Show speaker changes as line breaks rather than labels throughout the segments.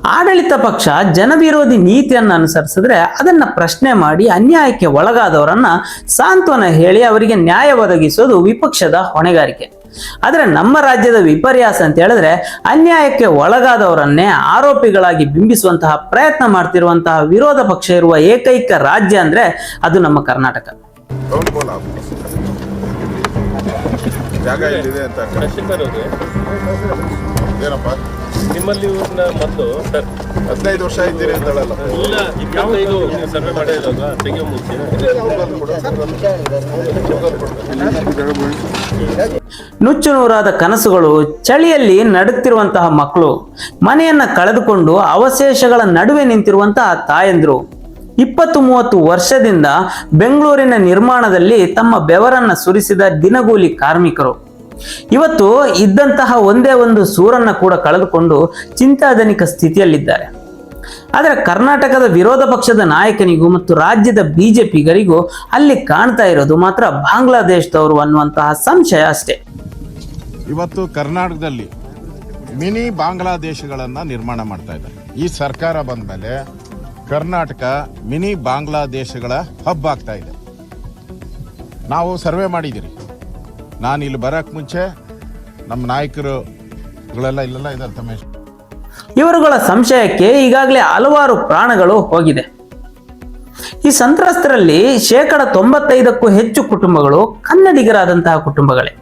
ಆಡಳಿತ ಪಕ್ಷ ಜನವಿರೋಧಿ ನೀತಿಯನ್ನು ಅನುಸರಿಸಿದ್ರೆ ಅದನ್ನ ಪ್ರಶ್ನೆ ಮಾಡಿ ಅನ್ಯಾಯಕ್ಕೆ ಒಳಗಾದವರನ್ನ ಸಾಂತ್ವನ ಹೇಳಿ ಅವರಿಗೆ ನ್ಯಾಯ ಒದಗಿಸೋದು ವಿಪಕ್ಷದ ಹೊಣೆಗಾರಿಕೆ. ಆದರೆ ನಮ್ಮ ರಾಜ್ಯದ ವಿಪರ್ಯಾಸ ಅಂತ ಹೇಳಿದ್ರೆ ಅನ್ಯಾಯಕ್ಕೆ ಒಳಗಾದವರನ್ನೇ ಆರೋಪಿಗಳಾಗಿ ಬಿಂಬಿಸುವಂತಹ ಪ್ರಯತ್ನ ಮಾಡ್ತಿರುವಂತಹ ವಿರೋಧ ಪಕ್ಷ ಇರುವ ಏಕೈಕ ರಾಜ್ಯ ಅಂದ್ರೆ ಅದು ನಮ್ಮ ಕರ್ನಾಟಕ.
ಜಾಗ ಅಂತ. ಏನಪ್ಪ?
ನಿಮ್ಮಲ್ಲಿ ಇವ್ರನ್ನ ಮೊದಲು ಸರ್
ಹದಿನೈದು ವರ್ಷ ಇದ್ದೀರಿ ಅಂತಳಲ್ಲ.
ಇಲ್ಲ ಇಪ್ಪತ್ತೈದು ನೀವು ಸರ್ವೆ ಮಾಡಿರೋದು ತೆಗಿಯೋ ಮುಂಚೆ.
ನುಚ್ಚು ನೂರಾದ ಕನಸುಗಳು ಚಳಿಯಲ್ಲಿ ನಡುತ್ತಿರುವಂತಹ ಮಕ್ಕಳು ಮನೆಯನ್ನ ಕಳೆದುಕೊಂಡು ಅವಶೇಷಗಳ ನಡುವೆ ನಿಂತಿರುವಂತಹ ತಾಯಂದ್ರು. ಇಪ್ಪತ್ತು ಮೂವತ್ತು ವರ್ಷದಿಂದ ಬೆಂಗಳೂರಿನ ನಿರ್ಮಾಣದಲ್ಲಿ ತಮ್ಮ ಬೆವರನ್ನ ಸುರಿಸಿದ ದಿನಗೂಲಿ ಕಾರ್ಮಿಕರು. ಇವತ್ತು ಇದ್ದಂತಹ ಒಂದೇ ಒಂದು ಸೂರನ್ನ ಕೂಡ ಕಳೆದುಕೊಂಡು ಚಿಂತಾಜನಕ ಸ್ಥಿತಿಯಲ್ಲಿದ್ದಾರೆ. ಆದರೆ ಕರ್ನಾಟಕದ ವಿರೋಧ ಪಕ್ಷದ ನಾಯಕನಿಗೂ ಮತ್ತು ರಾಜ್ಯದ ಬಿಜೆಪಿಗರಿಗೂ ಅಲ್ಲಿ ಕಾಣ್ತಾ ಇರೋದು ಮಾತ್ರ ಬಾಂಗ್ಲಾದೇಶದವರು ಅನ್ನುವಂತಹ ಸಂಶಯ ಅಷ್ಟೇ.
ಇವತ್ತು ಕರ್ನಾಟಕದಲ್ಲಿ ಮಿನಿ ಬಾಂಗ್ಲಾದೇಶಗಳನ್ನ ನಿರ್ಮಾಣ ಮಾಡ್ತಾ ಇದ್ದಾರೆ. ಈ ಸರ್ಕಾರ ಬಂದ ಮೇಲೆ ಕರ್ನಾಟಕ ಮಿನಿ ಬಾಂಗ್ಲಾದೇಶಗಳ ಹಬ್ ಆಗ್ತಾ ಇದೆ. ನಾವು ಸರ್ವೆ ಮಾಡಿದ್ದೀರಿ. ನಾನು ಇಲ್ಲಿ ಬರಕ್ ಮುಂಚೆ ನಮ್ಮ ನಾಯಕರುಗಳೆಲ್ಲ ಇಲ್ಲೆಲ್ಲ ಇದ್ದಾರೆ ತಮೇಶ್
ಇವರುಗಳ ಸಂಶಯಕ್ಕೆ ಈಗಾಗಲೇ ಹಲವಾರು ಪ್ರಾಣಗಳು ಹೋಗಿದೆ. ಈ ಸಂತ್ರಸ್ತರಲ್ಲಿ ಶೇಕಡ ತೊಂಬತ್ತೈದಕ್ಕೂ ಹೆಚ್ಚು ಕುಟುಂಬಗಳು ಕನ್ನಡಿಗರಾದಂತಹ ಕುಟುಂಬಗಳೇ.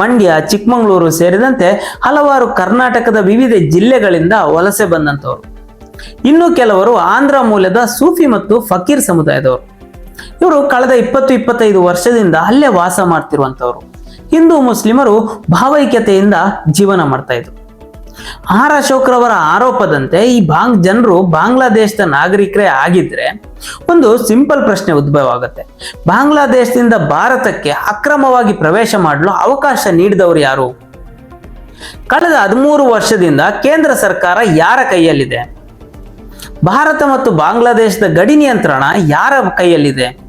ಮಂಡ್ಯ, ಚಿಕ್ಕಮಗಳೂರು ಸೇರಿದಂತೆ ಹಲವಾರು ಕರ್ನಾಟಕದ ವಿವಿಧ ಜಿಲ್ಲೆಗಳಿಂದ ವಲಸೆ ಬಂದಂತವರು ಇನ್ನು ಕೆಲವರು ಆಂಧ್ರ ಮೂಲದ ಸೂಫಿ ಮತ್ತು ಫಕೀರ್ ಸಮುದಾಯದವರು. ಇವರು ಕಳೆದ ಇಪ್ಪತ್ತು ಇಪ್ಪತ್ತೈದು ವರ್ಷದಿಂದ ಅಲ್ಲೇ ವಾಸ ಮಾಡ್ತಿರುವಂಥವ್ರು. ಹಿಂದೂ ಮುಸ್ಲಿಮರು ಭಾವೈಕ್ಯತೆಯಿಂದ ಜೀವನ ಮಾಡ್ತಾ ಇದ್ರು. ಆರ್ ಅಶೋಕ್ರವರ ಆರೋಪದಂತೆ ಈ ಬಾಂಗ್ ಜನರು ಬಾಂಗ್ಲಾದೇಶದ ನಾಗರಿಕರೇ ಆಗಿದ್ರೆ ಒಂದು ಸಿಂಪಲ್ ಪ್ರಶ್ನೆ ಉದ್ಭವ ಆಗುತ್ತೆ. ಬಾಂಗ್ಲಾದೇಶದಿಂದ ಭಾರತಕ್ಕೆ ಅಕ್ರಮವಾಗಿ ಪ್ರವೇಶ ಮಾಡಲು ಅವಕಾಶ ನೀಡಿದವರು ಯಾರು? ಕಳೆದ ಹದಿಮೂರು ವರ್ಷದಿಂದ ಕೇಂದ್ರ ಸರ್ಕಾರ ಯಾರ ಕೈಯಲ್ಲಿದೆ? ಭಾರತ ಮತ್ತು ಬಾಂಗ್ಲಾದೇಶದ ಗಡಿ ನಿಯಂತ್ರಣ ಯಾರ ಕೈಯಲ್ಲಿದೆ?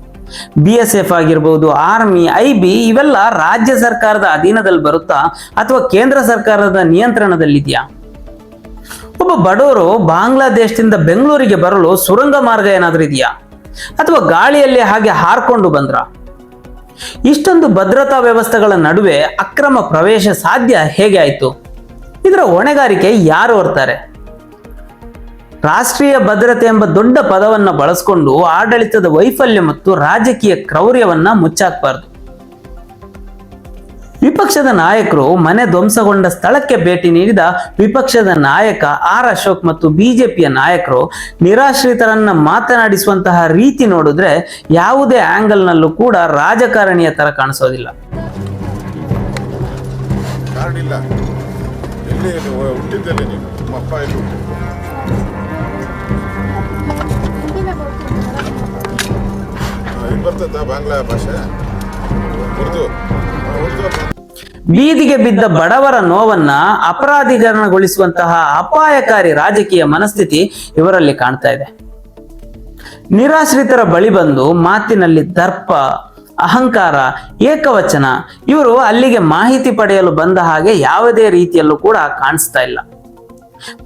ಬಿ ಎಸ್ ಎಫ್ ಆಗಿರ್ಬೋದು ಆರ್ಮಿ ಐ ಬಿ ಇವೆಲ್ಲ ರಾಜ್ಯ ಸರ್ಕಾರದ ಅಧೀನದಲ್ಲಿ ಬರುತ್ತಾ ಅಥವಾ ಕೇಂದ್ರ ಸರ್ಕಾರದ ನಿಯಂತ್ರಣದಲ್ಲಿದೆಯಾ? ಒಬ್ಬ ಬಡವರು ಬಾಂಗ್ಲಾದೇಶದಿಂದ ಬೆಂಗಳೂರಿಗೆ ಬರಲು ಸುರಂಗ ಮಾರ್ಗ ಏನಾದ್ರೂ ಇದೆಯಾ? ಅಥವಾ ಗಾಳಿಯಲ್ಲಿ ಹಾಗೆ ಹಾರ್ಕೊಂಡು ಬಂದ್ರ? ಇಷ್ಟೊಂದು ಭದ್ರತಾ ವ್ಯವಸ್ಥೆಗಳ ನಡುವೆ ಅಕ್ರಮ ಪ್ರವೇಶ ಸಾಧ್ಯ ಹೇಗೆ ಆಯಿತು? ಇದರ ಹೊಣೆಗಾರಿಕೆ ಯಾರು ಹೊರ್ತಾರೆ? ರಾಷ್ಟ್ರೀಯ ಭದ್ರತೆ ಎಂಬ ದೊಡ್ಡ ಪದವನ್ನು ಬಳಸಿಕೊಂಡು ಆಡಳಿತದ ವೈಫಲ್ಯ ಮತ್ತು ರಾಜಕೀಯ ಕ್ರೌರ್ಯವನ್ನ ಮುಚ್ಚಾಕ್ಬಾರ್ದು. ವಿಪಕ್ಷದ ನಾಯಕರು ಮನೆ ಧ್ವಂಸಗೊಂಡ ಸ್ಥಳಕ್ಕೆ ಭೇಟಿ ನೀಡಿದ ವಿಪಕ್ಷದ ನಾಯಕ ಆರ್ ಅಶೋಕ್ ಮತ್ತು ಬಿಜೆಪಿಯ ನಾಯಕರು ನಿರಾಶ್ರಿತರನ್ನ ಮಾತನಾಡಿಸುವಂತಹ ರೀತಿ ನೋಡಿದ್ರೆ ಯಾವುದೇ ಆಂಗಲ್ನಲ್ಲೂ ಕೂಡ ರಾಜಕಾರಣಿಯ ತರ ಕಾಣಿಸೋದಿಲ್ಲ.
ಹುಟ್ಟಿದ್ದಲ್ಲಿ
ಬೀದಿಗೆ ಬಿದ್ದ ಬಡವರ ನೋವನ್ನ ಅಪರಾಧೀಕರಣಗೊಳಿಸುವಂತಹ ಅಪಾಯಕಾರಿ ರಾಜಕೀಯ ಮನಸ್ಥಿತಿ ಇವರಲ್ಲಿ ಕಾಣ್ತಾ ಇದೆ. ನಿರಾಶ್ರಿತರ ಬಳಿ ಬಂದು ಮಾತಿನಲ್ಲಿ ದರ್ಪ, ಅಹಂಕಾರ, ಏಕವಚನ, ಇವರು ಅಲ್ಲಿಗೆ ಮಾಹಿತಿ ಪಡೆಯಲು ಬಂದ ಹಾಗೆ ಯಾವುದೇ ರೀತಿಯಲ್ಲೂ ಕೂಡ ಕಾಣಿಸ್ತಾ ಇಲ್ಲ.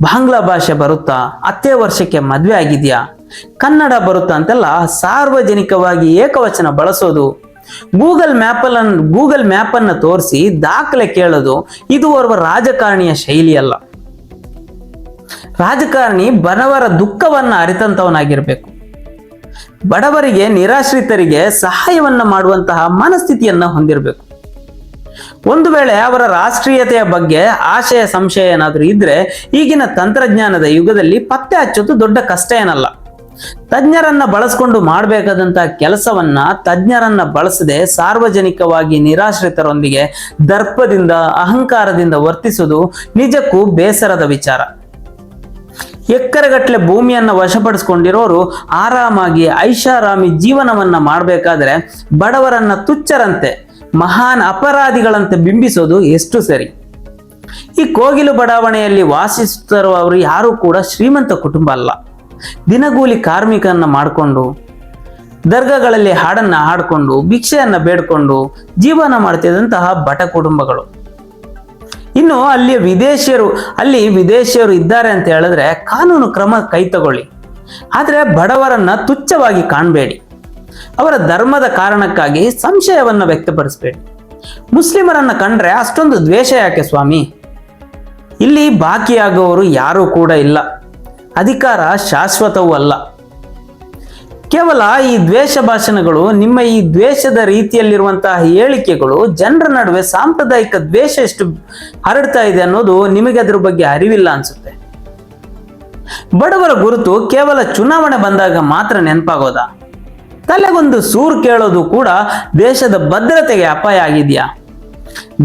ಬಾಂಗ್ಲಾ ಭಾಷೆ ಬರುತ್ತಾ ಹತ್ತೇ ವರ್ಷಕ್ಕೆ ಮದ್ವೆ ಆಗಿದ್ಯಾ? ಕನ್ನಡ ಬರುತ್ತಾ ಅಂತೆಲ್ಲ ಸಾರ್ವಜನಿಕವಾಗಿ ಏಕವಚನ ಬಳಸೋದು. ಗೂಗಲ್ ಮ್ಯಾಪಲ್ಲನ್ನು ಗೂಗಲ್ ಮ್ಯಾಪ್ ಅನ್ನು ತೋರಿಸಿ ದಾಖಲೆ ಕೇಳೋದು ಇದು ಓರ್ವ ರಾಜಕಾರಣಿಯ ಶೈಲಿ ಅಲ್ಲ. ರಾಜಕಾರಣಿ ಬಡವರ ದುಃಖವನ್ನ ಅರಿತಂತವನಾಗಿರ್ಬೇಕು. ಬಡವರಿಗೆ, ನಿರಾಶ್ರಿತರಿಗೆ ಸಹಾಯವನ್ನ ಮಾಡುವಂತಹ ಮನಸ್ಥಿತಿಯನ್ನ ಹೊಂದಿರಬೇಕು. ಒಂದು ವೇಳೆ ಅವರ ರಾಷ್ಟ್ರೀಯತೆಯ ಬಗ್ಗೆ ಆಶಯ, ಸಂಶಯ ಏನಾದರೂ ಇದ್ರೆ ಈಗಿನ ತಂತ್ರಜ್ಞಾನದ ಯುಗದಲ್ಲಿ ಪತ್ತೆ ಹಚ್ಚೋದು ದೊಡ್ಡ ಕಷ್ಟ ಏನಲ್ಲ. ತಜ್ಞರನ್ನ ಬಳಸ್ಕೊಂಡು ಮಾಡಬೇಕಾದಂತ ಕೆಲಸವನ್ನ ತಜ್ಞರನ್ನ ಬಳಸದೆ ಸಾರ್ವಜನಿಕವಾಗಿ ನಿರಾಶ್ರಿತರೊಂದಿಗೆ ದರ್ಪದಿಂದ, ಅಹಂಕಾರದಿಂದ ವರ್ತಿಸುವುದು ನಿಜಕ್ಕೂ ಬೇಸರದ ವಿಚಾರ. ಎಕ್ಕರೆಗಟ್ಟಲೆ ಭೂಮಿಯನ್ನ ವಶಪಡಿಸ್ಕೊಂಡಿರೋರು ಆರಾಮಾಗಿ ಐಷಾರಾಮಿ ಜೀವನವನ್ನ ಮಾಡಬೇಕಾದ್ರೆ ಬಡವರನ್ನ ತುಚ್ಚರಂತೆ ಮಹಾನ್ ಅಪರಾಧಿಗಳಂತೆ ಬಿಂಬಿಸೋದು ಎಷ್ಟು ಸರಿ. ಈ ಕೋಗಿಲು ಬಡಾವಣೆಯಲ್ಲಿ ವಾಸಿಸುತ್ತಿರುವವರು ಯಾರೂ ಕೂಡ ಶ್ರೀಮಂತ ಕುಟುಂಬ ಅಲ್ಲ. ದಿನಗೂಲಿ ಕಾರ್ಮಿಕನ್ನ ಮಾಡಿಕೊಂಡು, ದರ್ಗಾಗಳಲ್ಲಿ ಹಾಡನ್ನ ಹಾಡಿಕೊಂಡು, ಭಿಕ್ಷೆಯನ್ನ ಬೇಡ್ಕೊಂಡು ಜೀವನ ಮಾಡ್ತಿದ್ದಂತಹ ಬಟ ಕುಟುಂಬಗಳು. ಇನ್ನು ಅಲ್ಲಿ ವಿದೇಶಿಯರು ಅಲ್ಲಿ ವಿದೇಶಿಯರು ಇದ್ದಾರೆ ಅಂತ ಹೇಳಿದ್ರೆ ಕಾನೂನು ಕ್ರಮ ಕೈ ತಗೊಳ್ಳಿ. ಆದರೆ ಬಡವರನ್ನ ತುಚ್ಛವಾಗಿ ಕಾಣಬೇಡಿ. ಅವರ ಧರ್ಮದ ಕಾರಣಕ್ಕಾಗಿ ಸಂಶಯವನ್ನು ವ್ಯಕ್ತಪಡಿಸಬೇಡಿ. ಮುಸ್ಲಿಮರನ್ನ ಕಂಡ್ರೆ ಅಷ್ಟೊಂದು ದ್ವೇಷ ಯಾಕೆ ಸ್ವಾಮಿ? ಇಲ್ಲಿ ಬಾಕಿಯಾಗುವವರು ಯಾರೂ ಕೂಡ ಇಲ್ಲ. ಅಧಿಕಾರ ಶಾಶ್ವತವೂ ಅಲ್ಲ. ಕೇವಲ ಈ ದ್ವೇಷ ಭಾಷಣಗಳು, ನಿಮ್ಮ ಈ ದ್ವೇಷದ ರೀತಿಯಲ್ಲಿರುವಂತಹ ಹೇಳಿಕೆಗಳು ಜನರ ನಡುವೆ ಸಾಂಪ್ರದಾಯಿಕ ದ್ವೇಷ ಎಷ್ಟು ಹರಡ್ತಾ ಇದೆ ಅನ್ನೋದು ನಿಮಗೆ ಅದ್ರ ಬಗ್ಗೆ ಅರಿವಿಲ್ಲ ಅನ್ಸುತ್ತೆ. ಬಡವರ ಗುರುತು ಕೇವಲ ಚುನಾವಣೆ ಬಂದಾಗ ಮಾತ್ರ ನೆನಪಾಗೋದ? ತಲೆಗೊಂದು ಸೂರು ಕೇಳೋದು ಕೂಡ ದೇಶದ ಭದ್ರತೆಗೆ ಅಪಾಯ ಆಗಿದೆಯಾ?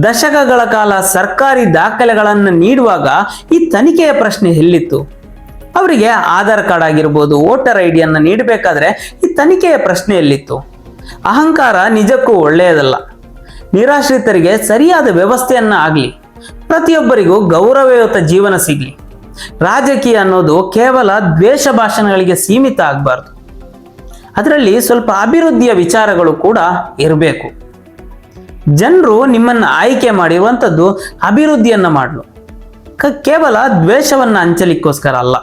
ದಶಕಗಳ ಕಾಲ ಸರ್ಕಾರಿ ದಾಖಲೆಗಳನ್ನು ನೀಡುವಾಗ ಈ ತನಿಖೆಯ ಪ್ರಶ್ನೆ ಎಲ್ಲಿತ್ತು? ಅವರಿಗೆ ಆಧಾರ್ ಕಾರ್ಡ್ ಆಗಿರ್ಬೋದು ವೋಟರ್ ಐ ಡಿಯನ್ನು ನೀಡಬೇಕಾದ್ರೆ ಈ ತನಿಖೆಯ ಪ್ರಶ್ನೆಯಲ್ಲಿತ್ತು ಅಹಂಕಾರ ನಿಜಕ್ಕೂ ಒಳ್ಳೆಯದಲ್ಲ. ನಿರಾಶ್ರಿತರಿಗೆ ಸರಿಯಾದ ವ್ಯವಸ್ಥೆಯನ್ನ ಆಗಲಿ. ಪ್ರತಿಯೊಬ್ಬರಿಗೂ ಗೌರವಯುತ ಜೀವನ ಸಿಗಲಿ. ರಾಜಕೀಯ ಅನ್ನೋದು ಕೇವಲ ದ್ವೇಷ ಭಾಷಣಗಳಿಗೆ ಸೀಮಿತ ಆಗಬಾರ್ದು. ಅದರಲ್ಲಿ ಸ್ವಲ್ಪ ಅಭಿವೃದ್ಧಿಯ ವಿಚಾರಗಳು ಕೂಡ ಇರಬೇಕು. ಜನರು ನಿಮ್ಮನ್ನು ಆಯ್ಕೆ ಮಾಡಿರುವಂಥದ್ದು ಅಭಿವೃದ್ಧಿಯನ್ನು ಮಾಡಲು. ಕೇವಲ ದ್ವೇಷವನ್ನು ಹಂಚಲಿಕ್ಕೋಸ್ಕರ ಅಲ್ಲ.